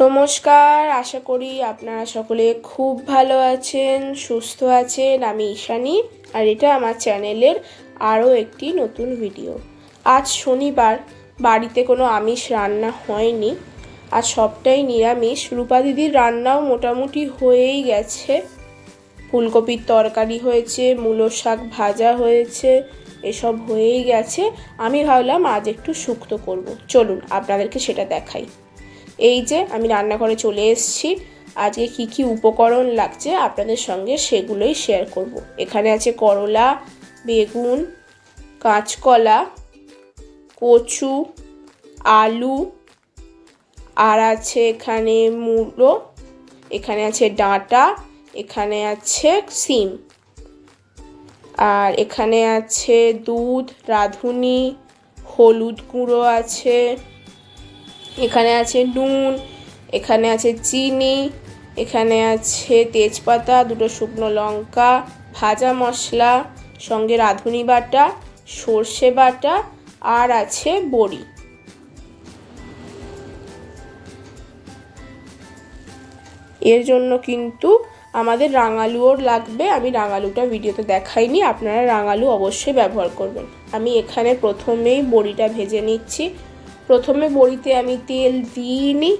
নমস্কার, আশা করি আপনারা সকলে খুব ভালো আছেন, সুস্থ আছেন। আমি ঈশানি আর এটা আমার চ্যানেলের আরও একটি নতুন ভিডিও। আজ শনিবার, বাড়িতে কোনো আমিষ রান্না হয়নি। আর সবটাই নিরামিষ। রূপা দিদির রান্নাও মোটামুটি হয়েই গেছে। ফুলকপির তরকারি হয়েছে, মূলো শাক ভাজা হয়েছে, এসব হয়েই গেছে। আমি ভাবলাম আজ একটু শুক্তো করব। চলুন, আপনাদেরকে সেটা দেখাই। এই যে আমি রান্নাঘরে চলে এসেছি আজকে কি কি উপকরণ লাগছে আপনাদের সঙ্গে সেগুলোই শেয়ার করব। এখানে আছে করলা, বেগুন, কাঁচকলা, কচু, আলু, আর আছে এখানে মূলো, এখানে আছে ডাঁটা, এখানে আছে সিম, আর এখানে আছে দুধ, রাঁধুনি, হলুদ গুঁড়ো আছে এখানে আছে নুন, এখানে আছে চিনি, এখানে আছে তেজপাতা, দুটো শুকনো লঙ্কা, ভাজা মশলা, সঙ্গে রাঁধুনি বাটা, সর্ষে বাটা, আর আছে বড়ি। এর জন্য কিন্তু আমাদের রাঙালুও লাগবে। আমি রাঙালুটা ভিডিওতে দেখাইনি, আপনারা রাঙালু অবশ্যই ব্যবহার করবেন। আমি এখানে প্রথমেই বড়িটা ভেজে নিচ্ছি। প্রথমে বড়িতে আমি তেল দিইনি।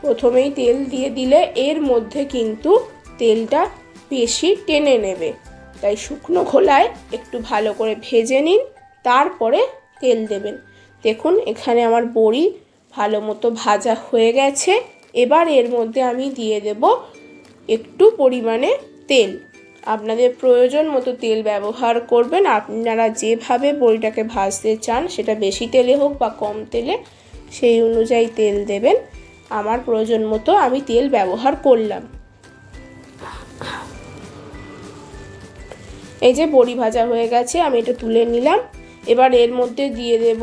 প্রথমেই তেল দিয়ে দিলে এর মধ্যে কিন্তু তেলটা বেশি টেনে নেবে। তাই শুকনো খোলায় একটু ভালো করে ভেজে নিন, তারপরে তেল দেবেন। দেখুন, এখানে আমার বড়ি ভালো মতো ভাজা হয়ে গেছে। এবার এর মধ্যে আমি দিয়ে দেব একটু পরিমাণে তেল। আপনাদের প্রয়োজন মতো তেল ব্যবহার করবেন। আপনারা যেভাবে বড়িটাকে ভাজতে চান, সেটা বেশি তেলে হোক বা কম তেলে, সেই অনুযায়ী তেল দেবেন। আমার প্রয়োজন মতো আমি তেল ব্যবহার করলাম। এই যে বড়ি ভাজা হয়ে গেছে, আমি এটা তুলে নিলাম। এবার এর মধ্যে দিয়ে দেব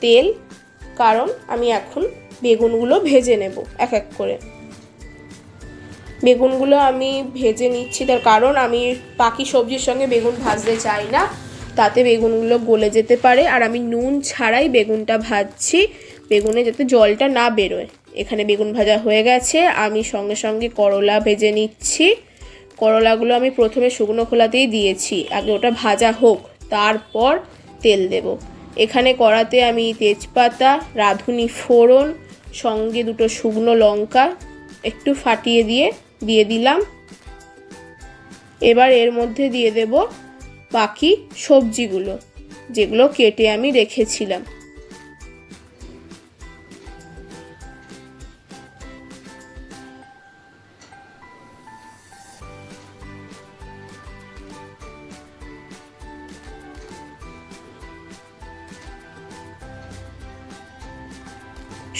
তেল, কারণ আমি এখন বেগুনগুলো ভেজে নেব এক এক করে। বেগুনগুলো আমি ভেজে নিচ্ছি। তার কারণ আমি বাকি সবজির সঙ্গে বেগুন ভাজতে চাই না। তাতে বেগুনগুলো গলে যেতে পারে। আর আমি নুন ছাড়াই বেগুনটা ভাজছি। বেগুনে যাতে জলটা না বেরোয়। এখানে বেগুন ভাজা হয়ে গেছে। আমি সঙ্গে সঙ্গে করলা ভেজে নিচ্ছি। করলাগুলো আমি প্রথমে শুকনো খোলাতেই দিয়েছি। আগে ওটা ভাজা হোক, তারপর তেল দেব। এখানে কড়াতে আমি তেজপাতা, রাঁধুনি ফোড়ন, সঙ্গে দুটো শুকনো লঙ্কা একটু ফাটিয়ে দিয়ে দিয়ে দিলাম। এবার এর মধ্যে দিয়ে দেব বাকি সবজিগুলো, যেগুলো কেটে আমি রেখেছিলাম।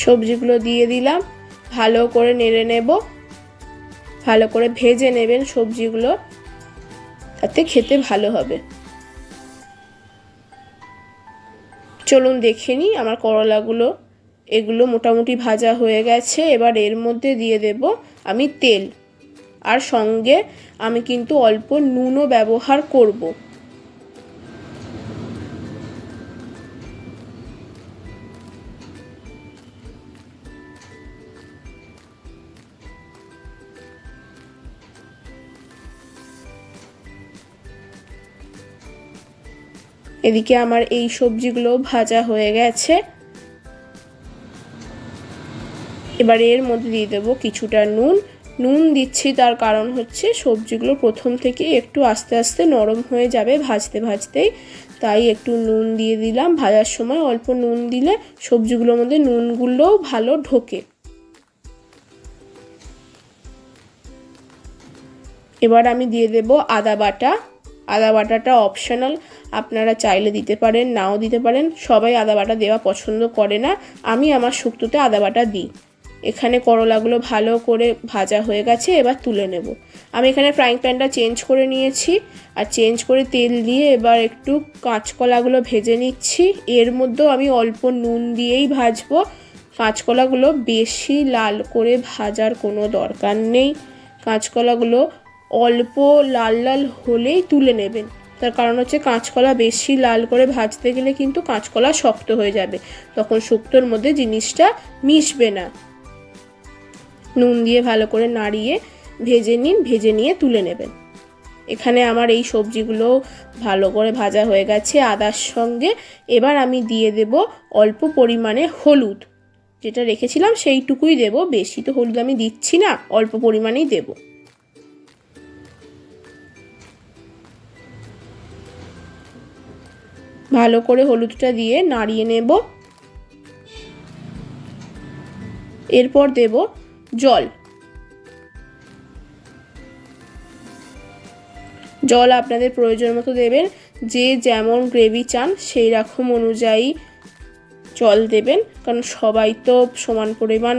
সবজিগুলো দিয়ে দিলাম, ভালো করে নেড়ে নেব। ভালো করে ভেজে নেবেন সবজিগুলো, তাতে খেতে ভালো হবে। চলুন দেখে নিই আমার করলাগুলো। এগুলো মোটামুটি ভাজা হয়ে গেছে, এবার এর মধ্যে দিয়ে দেব আমি তেল। আর সঙ্গে আমি কিন্তু অল্প নুনও ব্যবহার করব। এদিকে আমার এই সবজিগুলো ভাজা হয়ে গেছে। এবার এর মধ্যে দিয়ে দেবো কিছুটা নুন। নুন দিচ্ছি তার কারণ হচ্ছে সবজিগুলো প্রথম থেকে একটু আস্তে আস্তে নরম হয়ে যাবে ভাজতে ভাজতেই। তাই একটু নুন দিয়ে দিলাম। ভাজার সময় অল্প নুন দিলে সবজিগুলোর মধ্যে নুনগুলোও ভালো ঢোকে। এবার আমি দিয়ে দেব আদা বাটা। আদা বাটাটা অপশনাল আপনারা চাইলে দিতে পারেন, নাও দিতে পারেন। সবাই আদা বাটা দেওয়া পছন্দ করে না। আমি আমার শুক্তোতে আদা বাটা দিই। এখানে করলাগুলো ভালো করে ভাজা হয়ে গেছে, এবার তুলে নেব। আমি এখানে ফ্রাইং প্যানটা চেঞ্জ করে নিয়েছি। আর চেঞ্জ করে তেল দিয়ে এবার একটু কাঁচকলাগুলো ভেজে নিচ্ছি। এর মধ্যেও আমি অল্প নুন দিয়েই ভাজবো। কাঁচকলাগুলো বেশি লাল করে ভাজার কোনো দরকার নেই। কাঁচকলাগুলো অল্প লাল লাল হলেই তুলে নেবেন। তার কারণ হচ্ছে কাঁচকলা বেশি লাল করে ভাজতে গেলে কিন্তু কাঁচকলা শক্ত হয়ে যাবে। তখন শুক্তোর মধ্যে জিনিসটা মিশবে না। নুন দিয়ে ভালো করে নাড়িয়ে ভেজে নিন, ভেজে নিয়ে তুলে নেবেন। এখানে আমার এই সবজিগুলো ভালো করে ভাজা হয়ে গেছে। আদার সঙ্গে এবার আমি দিয়ে দেব অল্প পরিমাণে হলুদ। যেটা রেখেছিলাম সেইটুকুই দেব। বেশি তো হলুদ আমি দিচ্ছি না, অল্প পরিমাণেই দেব। ভালো করে হলুদটা দিয়ে নাড়িয়ে নেব। এরপর দেব জল। জল আপনাদের প্রয়োজন মতো দেবেন, যে যেমন গ্রেভি চান সেই রকম অনুযায়ী জল দেবেন, কারণ সবাই তো সমান পরিমাণ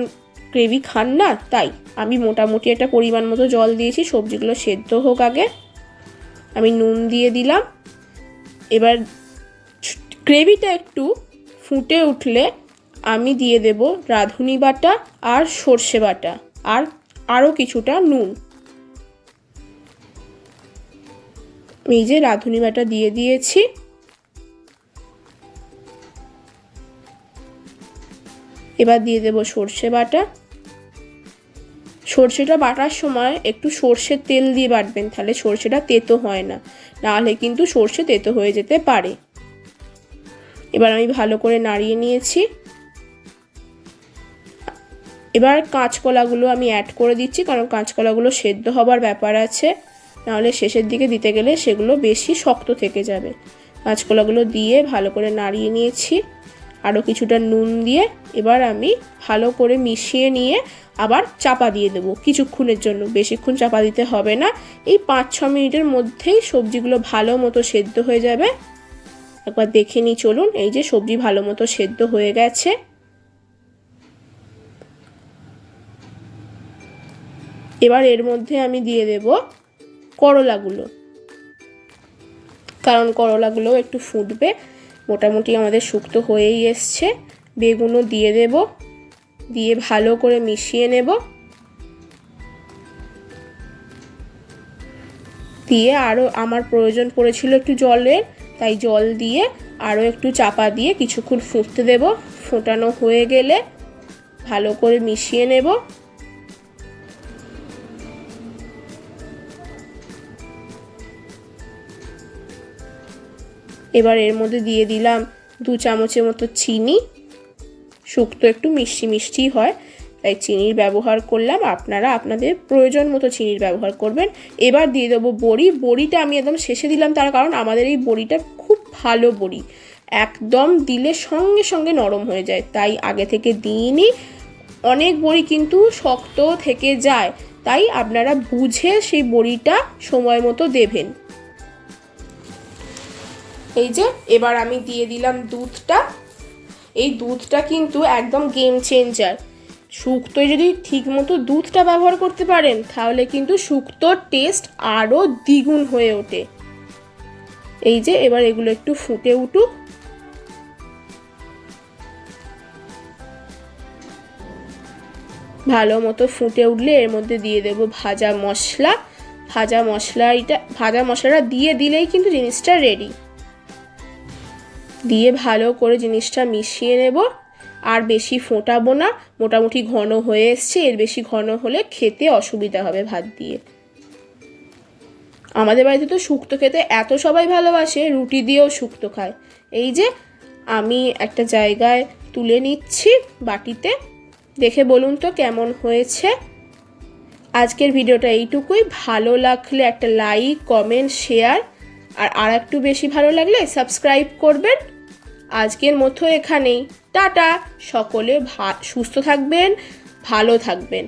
গ্রেভি খান না, তাই আমি মোটামুটি একটা পরিমাণ মতো জল দিয়েছি, সবজিগুলো সেদ্ধ হোক আগে। আমি নুন দিয়ে দিলাম। এবার গ্রেভিটা একটু ফুটে উঠলে আমি দিয়ে দেব রাঁধুনি বাটা আর সর্ষে বাটা আর আরও কিছুটা নুন। এই যে রাঁধুনি বাটা দিয়ে দিয়েছি। এবার দিয়ে দেব সর্ষে বাটা। সর্ষেটা বাটার সময় একটু সর্ষের তেল দিয়ে বাটবেন, তাহলে সর্ষেটা তেতো হয় না। নাহলে কিন্তু সর্ষে তেতো হয়ে যেতে পারে। এবার আমি ভালো করে নাড়িয়ে নিয়েছি। এবার কাঁচকলাগুলো আমি অ্যাড করে দিচ্ছি, কারণ কাঁচকলাগুলো সেদ্ধ হবার ব্যাপার আছে। নাহলে শেষের দিকে দিতে গেলে সেগুলো বেশি শক্ত থেকে যাবে। কাঁচকলাগুলো দিয়ে ভালো করে নাড়িয়ে নিয়েছি। আরও কিছুটা নুন দিয়ে এবার আমি ভালো করে মিশিয়ে নিয়ে আবার চাপা দিয়ে দেবো কিছুক্ষণের জন্য। বেশিক্ষণ চাপা দিতে হবে না। এই পাঁচ ছ মিনিটের মধ্যেই সবজিগুলো ভালো মতো সেদ্ধ হয়ে যাবে। একবার দেখে নিই, চলুন। এই যে সবজি ভালো মতো সেদ্ধ হয়ে গেছে। এবার এর মধ্যে আমি দিয়ে দেব করলাগুলো। কারণ করলাগুলো একটু ফুটবে, মোটামুটি আমাদের শুক্তো হয়েই এসছে। বেগুনও দিয়ে দেব, দিয়ে ভালো করে মিশিয়ে নেব। দিয়ে আরও আমার প্রয়োজন পড়েছিল একটু জলের তাই জল দিয়ে আরও একটু চাপা দিয়ে কিছুক্ষণ ফুটতে দেব। ফোটানো হয়ে গেলে ভালো করে মিশিয়ে নেব। এবার এর মধ্যে দিয়ে দিলাম দু চামচের মতো চিনি। শুক্তো একটু মিষ্টি মিষ্টি হয়। তাই চিনির ব্যবহার করলাম। আপনারা আপনাদের প্রয়োজন মতো চিনির ব্যবহার করবেন। এবার দিয়ে দেবো বড়ি। বড়িটা আমি একদম শেষে দিলাম তার কারণ আমাদের এই বড়িটা খুব ভালো বড়ি। একদম দিলে সঙ্গে সঙ্গে নরম হয়ে যায়। তাই আগে থেকে দিইনি অনেক বড়ি কিন্তু শক্ত থেকে যায়। তাই আপনারা বুঝে সেই বড়িটা সময় মতো দেবেন। এই যে, এবার আমি দিয়ে দিলাম দুধটা। এই দুধটা কিন্তু একদম গেম চেঞ্জার শুক্তোয় যদি ঠিকমতো দুধটা ব্যবহার করতে পারেন, তাহলে কিন্তু শুক্তোর টেস্ট আরও দ্বিগুণ হয়ে ওঠে। এই যে, এবার এগুলো একটু ফুটে উঠুক। ভালো মতো ফুটে উঠলে এর মধ্যে দিয়ে দেব ভাজা মশলা। ভাজা মশলা এটা ভাজা মশলাটা দিয়ে দিলেই কিন্তু জিনিসটা রেডি দিয়ে ভালো করে জিনিসটা মিশিয়ে নেব। আর বেশি ফোটাবো না। মোটামুটি ঘন হয়ে এসছে। এর বেশি ঘন হলে খেতে অসুবিধা হবে ভাত দিয়ে। আমাদের বাড়িতে তো শুক্তো খেতে এত সবাই ভালোবাসে, রুটি দিয়েও শুক্তো খায়। এই যে আমি একটা জায়গায় তুলে নিচ্ছি বাটিতে। দেখে বলুন তো কেমন হয়েছে। আজকের ভিডিওটা এইটুকুই। ভালো লাগলে একটা লাইক, কমেন্ট, শেয়ার। আর আর একটু বেশি ভালো লাগলে সাবস্ক্রাইব করবেন। আজকের মতো এখানেই। টাটা। সকলে ভা সুস্থ থাকবেন ভালো থাকবেন।